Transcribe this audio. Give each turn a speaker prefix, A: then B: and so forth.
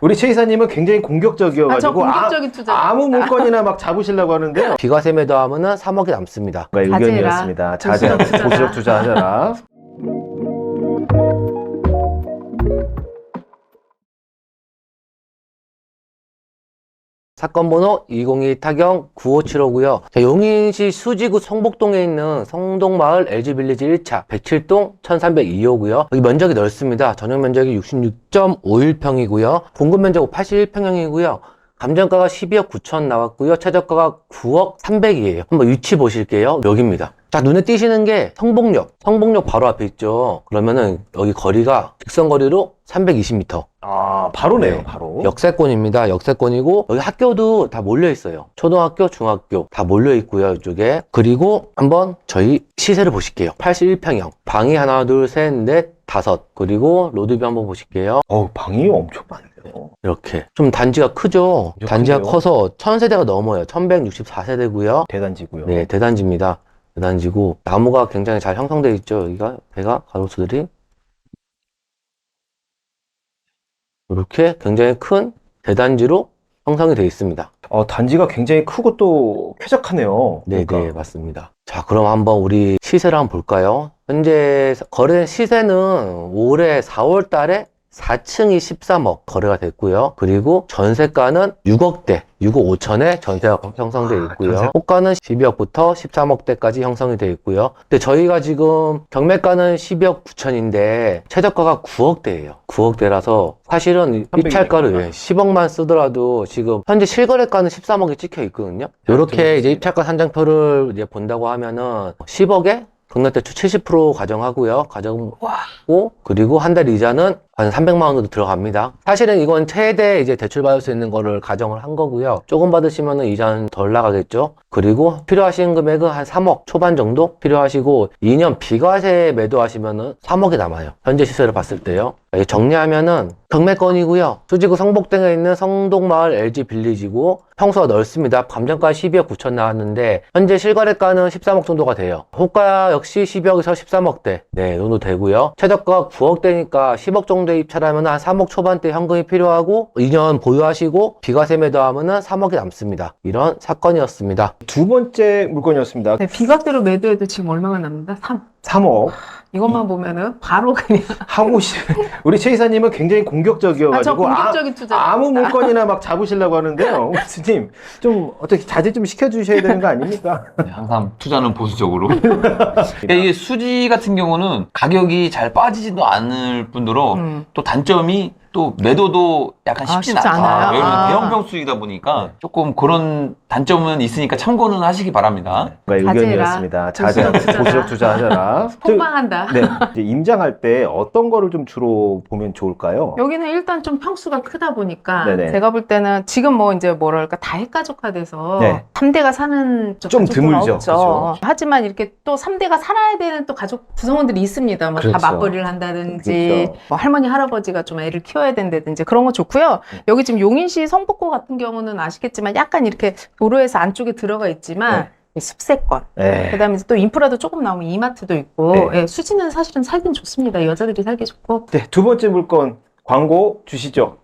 A: 우리 최 이사님은 굉장히
B: 아, 저
A: 공격적이어가지고
B: 공격적인 투자.
A: 아, 무 물건이나 막 잡으시려고 하는데요.
C: 비과세 매도하면은 3억이 남습니다.
A: 의
B: 자제해라.
A: 의견이었습니다. 자제하고
B: 보수적
A: 투자하셔라.
C: 사건 번호 202 타경 9575고요. 용인시 수지구 성복동에 있는 성동마을 LG빌리지 1차 107동 1302호고요. 여기 면적이 넓습니다. 전용 면적이 66.51평이고요. 공급 면적 81평형이고요. 감정가가 12억 9천 나왔고요. 최저가가 9억 300이에요. 한번 위치 보실게요. 여기입니다. 자, 눈에 띄시는 게 성복역. 성복역 바로 앞에 있죠. 그러면은 여기 거리가 직선거리로 320m.
A: 아, 바로네요,
C: 네.
A: 바로.
C: 역세권입니다. 역세권이고 여기 학교도 다 몰려 있어요. 초등학교, 중학교 다 몰려 있고요. 이쪽에. 그리고 한번 저희 시세를 보실게요. 81평형. 방이 하나, 둘, 셋, 넷, 다섯. 그리고 로드뷰 한번 보실게요.
A: 어우, 방이 엄청 많네요.
C: 이렇게. 좀 단지가 크죠?
A: 그죠,
C: 단지가
A: 크네요.
C: 커서 1000세대가 넘어요. 1164세대고요.
A: 대단지고요.
C: 네, 대단지입니다. 대단지고 나무가 굉장히 잘 형성되어 있죠. 여기가 배가 가로수들이 이렇게 굉장히 큰 대단지로 형성이 되어 있습니다.
A: 어, 단지가 굉장히 크고 또 쾌적하네요.
C: 네,
A: 그러니까.
C: 네, 맞습니다. 자, 그럼 한번 우리 시세를 한번 볼까요? 현재 거래 시세는 올해 4월 달에 4층이 13억 거래가 됐고요. 그리고 전세가는 6억대, 6억 5천에 전세가 형성되어 있고요.
A: 전세?
C: 호가는 12억부터 13억대까지 형성이 되어 있고요. 근데 저희가 지금 경매가는 12억 9천인데 최저가가 9억대예요. 9억대라서 사실은
A: 이300
C: 입찰가를. 왜 10억만 쓰더라도 지금 현재 실거래가는 13억이 찍혀 있거든요. 이렇게 이제 입찰가 산정표를 이제 본다고 하면은 10억에 금액대출 70% 가정하고요. 가정하고 그리고 한 달 이자는 한 300만 원 정도 들어갑니다. 사실은 이건 최대 이제 대출 받을 수 있는 거를 가정을 한 거고요. 조금 받으시면은 이자는 덜 나가겠죠. 그리고 필요하신 금액은 한 3억 초반 정도 필요하시고 2년 비과세 매도하시면은 3억이 남아요. 현재 시세를 봤을 때요. 정리하면은 경매건이고요. 수지구 성복동에 있는 성동마을 LG 빌리지고 평수가 넓습니다. 감정가 12억 9천 나왔는데 현재 실거래가는 13억 정도가 돼요. 호가 역시 12억에서 13억대 네 정도 되고요. 최저가 9억대니까 10억 정도 에 입찰하면 한 3억 초반대 현금이 필요하고 2년 보유하시고 비과세 매도하면 은 3억이 남습니다. 이런 사건이었습니다.
A: 두 번째 물건이었습니다.
B: 네, 비과세로 매도해도 지금 얼마가 남는다? 3.
A: 3억.
B: 이것만 보면은 바로 그냥
A: 하고 싶 우리 최 이사님은 굉장히
B: 아, 저
A: 공격적이어가지고
B: 공격적인 투자.
A: 아, 무 물건이나 막 잡으시려고 하는데요. 교수님, 좀 어떻게 자제 좀 시켜주셔야 되는 거 아닙니까?
D: 네, 항상 투자는 보수적으로. 그러니까 이게 수지 같은 경우는 가격이 잘 빠지지도 않을 뿐더러
B: 음.
D: 또 단점이 또 매도도 약간
B: 아,
D: 쉽진
B: 쉽지. 않아요?
D: 왜냐면
B: 아.
D: 대형 평수이다 보니까 조금 그런 단점은 있으니까 참고는 하시기 바랍니다.
A: 네,
B: 자제해라.
A: 의견이었습니다. 자제하고
B: 투자라.
A: 보수적 투자하셔라.
B: 폭망한다.
A: 네, 이제 임장할 때 어떤 거를 좀 주로 보면 좋을까요?
B: 여기는 일단 좀 평수가 크다 보니까
A: 네네.
B: 제가 볼 때는 지금 뭐 이제 뭐랄까 다핵가족화돼서
A: 네.
B: 3대가 사는 좀,
A: 드물죠.
B: 없죠.
A: 그죠.
B: 하지만 이렇게 또 3대가 살아야 되는 또 가족 구성원들이 있습니다. 뭐 다
A: 그렇죠.
B: 맞벌이를 한다든지
A: 그렇죠.
B: 뭐 할머니 할아버지가 좀 애를 키워야 된다든지 그런 거 좋고요.
A: 네.
B: 여기 지금 용인시 성북구 같은 경우는 아시겠지만 약간 이렇게 도로에서 안쪽에 들어가 있지만
A: 네.
B: 이 숲세권
A: 네.
B: 그다음에 이제 또 인프라도 조금 나오면 이마트도 있고
A: 네.
B: 예, 수지는 사실은 살긴 좋습니다. 여자들이 살기 좋고
A: 네, 두 번째 물건 광고 주시죠.